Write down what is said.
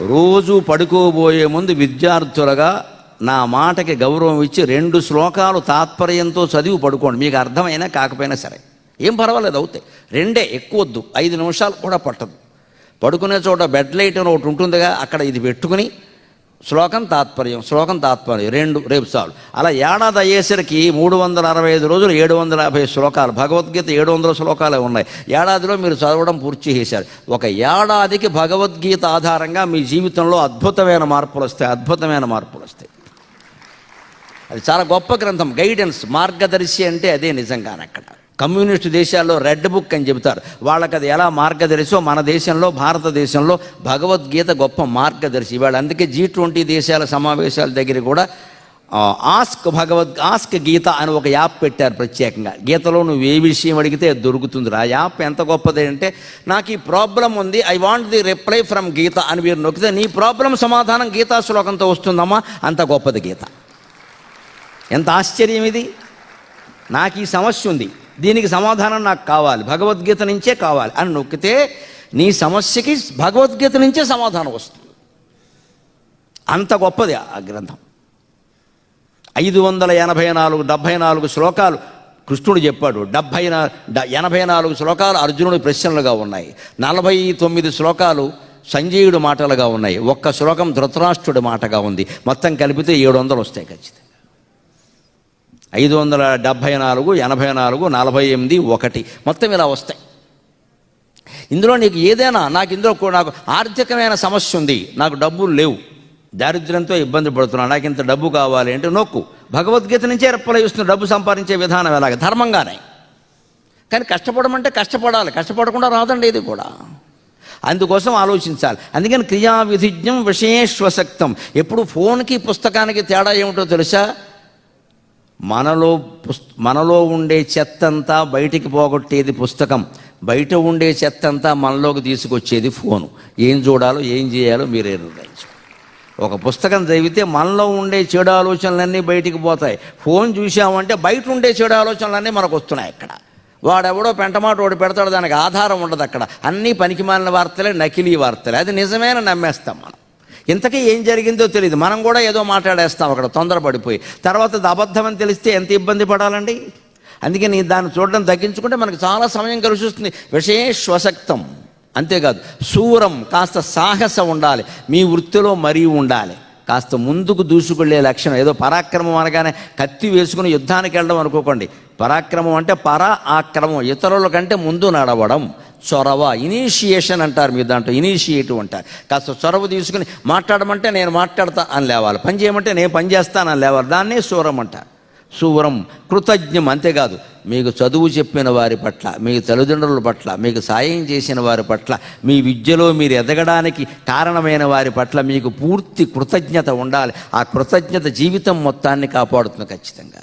రోజు పడుకోబోయే ముందు విద్యార్థులుగా నా మాటకి గౌరవం ఇచ్చి రెండు శ్లోకాలు తాత్పర్యంతో చదివి పడుకోండి. మీకు అర్థమైనా కాకపోయినా సరే. ఏం పర్వాలేదు అవుతాయి. రెండే ఎక్కువద్దు. ఐదు నిమిషాలు కూడా పట్టదు. పడుకునే చోట బెడ్ లైట్ అని ఒకటి ఉంటుందిగా అక్కడ ఇది పెట్టుకుని శ్లోకం తాత్పర్యం శ్లోకం తాత్పర్యం రెండు రేపు చాలు. అలా ఏడాది అయ్యేసరికి మూడు వందల అరవై ఐదు రోజులు ఏడు వందల యాభై శ్లోకాలు భగవద్గీత ఏడు వందల శ్లోకాలే ఉన్నాయి. ఏడాదిలో మీరు చదవడం పూర్తి చేశారు. ఒక ఏడాదికి భగవద్గీత ఆధారంగా మీ జీవితంలో అద్భుతమైన మార్పులు వస్తాయి అద్భుతమైన మార్పులు వస్తాయి. అది చాలా గొప్ప గ్రంథం. గైడెన్స్ మార్గదర్శి అంటే అదే నిజంగానే అక్కడ. కమ్యూనిస్ట్ దేశాల్లో రెడ్ బుక్ అని చెబుతారు. వాళ్ళకి అది ఎలా మార్గదర్శో మన దేశంలో భారతదేశంలో భగవద్గీత గొప్ప మార్గదర్శి. ఇవాళ అందుకే జీ ట్వంటీ దేశాల సమావేశాల దగ్గర కూడా ఆస్క్ భగవద్ ఆస్క్ గీత అని ఒక యాప్ పెట్టారు ప్రత్యేకంగా. గీతలో నువ్వు ఏ విషయం అడిగితే దొరుకుతుంది ఆ యాప్ ఎంత గొప్పది అంటే నాకు ఈ ప్రాబ్లం ఉంది I want the reply from Geetha అని మీరు నొక్కితే నీ ప్రాబ్లం సమాధానం గీతా శ్లోకంతో వస్తుందమ్మా అంత గొప్పది గీత. ఎంత ఆశ్చర్యం ఇది? నాకు ఈ సమస్య ఉంది. దీనికి సమాధానం నాకు కావాలి. భగవద్గీత నుంచే కావాలి. అని నొక్కితే నీ సమస్యకి భగవద్గీత నుంచే సమాధానం వస్తుంది. అంత గొప్పది ఆ గ్రంథం. ఐదు వందల ఎనభై నాలుగు డెబ్భై నాలుగు శ్లోకాలు కృష్ణుడు చెప్పాడు. డెబ్భై నా డ- ఎనభై నాలుగు శ్లోకాలు అర్జునుడి ప్రశ్నలుగా ఉన్నాయి. నలభై తొమ్మిది శ్లోకాలు సంజయుడు మాటలుగా ఉన్నాయి. ఒక్క శ్లోకం ధృతరాష్ట్రుడి మాటగా ఉంది. మొత్తం కలిపితే ఏడు వందలు వస్తాయి ఖచ్చితంగా. ఐదు వందల డెబ్భై నాలుగు ఎనభై నాలుగు నలభై ఎనిమిది ఒకటి. మొత్తం ఇలా వస్తాయి. ఇందులో నీకు ఏదైనా నాకు ఇందులో నాకు ఆర్థికమైన సమస్య ఉంది. నాకు డబ్బులు లేవు. దారిద్ర్యంతో ఇబ్బంది పడుతున్నాను. నాకు ఇంత డబ్బు కావాలి అంటే నొక్కు. భగవద్గీత నుంచే రెప్పలు ఇస్తున్న డబ్బు సంపాదించే విధానం ఎలాగ? ధర్మంగానే. కానీ కష్టపడమంటే కష్టపడాలి. కష్టపడకుండా రాదండి ఇది కూడా. అందుకోసం ఆలోచించాలి. అందుకని క్రియా విధిజ్ఞం ఎప్పుడు ఫోన్కి పుస్తకానికి తేడా ఏమిటో తెలుసా? మనలో మనలో ఉండే చెత్తంతా బయటికి పోగొట్టేది పుస్తకం. బయట ఉండే చెత్తంతా మనలోకి తీసుకొచ్చేది ఫోను. ఏం చూడాలో ఏం చేయాలో మీరే నిర్ణయించు ఒక పుస్తకం చదివితే మనలో ఉండే చెడు ఆలోచనలన్నీ బయటికి పోతాయి. ఫోన్ చూసామంటే బయట ఉండే చెడు ఆలోచనలన్నీ మనకు వస్తున్నాయి ఇక్కడ వాడెవడో పెంటమాట వాడు పెడతాడు దానికి ఆధారం ఉండదు అక్కడ. అన్నీ పనికిమాలిన వార్తలే నకిలీ వార్తలే. అది నిజమైన నమ్మేస్తాం మనం. ఇంతకీ ఏం జరిగిందో తెలియదు మనం కూడా ఏదో మాట్లాడేస్తాం అక్కడ తొందరపడిపోయి. తర్వాత అది అబద్ధం అని తెలిస్తే ఎంత ఇబ్బంది పడాలండి? అందుకే నీ దాన్ని చూడడం తగ్గించుకుంటే మనకు చాలా సమయం కలిసి వస్తుంది. విషయేశ్వసక్తం అంతేకాదు శూరం కాస్త సాహసం ఉండాలి. మీ వృత్తిలో మరీ ఉండాలి. కాస్త ముందుకు దూసుకెళ్ళే లక్షణం. ఏదో పరాక్రమం అనగానే కత్తి వేసుకుని యుద్ధానికి వెళ్ళడం అనుకోకండి. పరాక్రమం అంటే పరా ఆక్రమం. ఇతరుల కంటే ముందు నడవడం. చొరవ ఇనీషియేషన్ అంటారు మీరు దాంట్లో ఇనీషియేటివ్ అంటారు. కాస్త చొరవ తీసుకుని మాట్లాడమంటే నేను మాట్లాడతా అని లేవాలి. పని చేయమంటే నేను పని చేస్తాను అని లేవాలి. దాన్నే సూరం అంటారు శూరం కృతజ్ఞం అంతేకాదు. మీకు చదువు చెప్పిన వారి పట్ల మీ తల్లిదండ్రుల పట్ల మీకు సాయం చేసిన వారి పట్ల మీ విద్యలో మీరు ఎదగడానికి కారణమైన వారి పట్ల మీకు పూర్తి కృతజ్ఞత ఉండాలి. ఆ కృతజ్ఞత జీవితం మొత్తాన్ని కాపాడుతుంది ఖచ్చితంగా.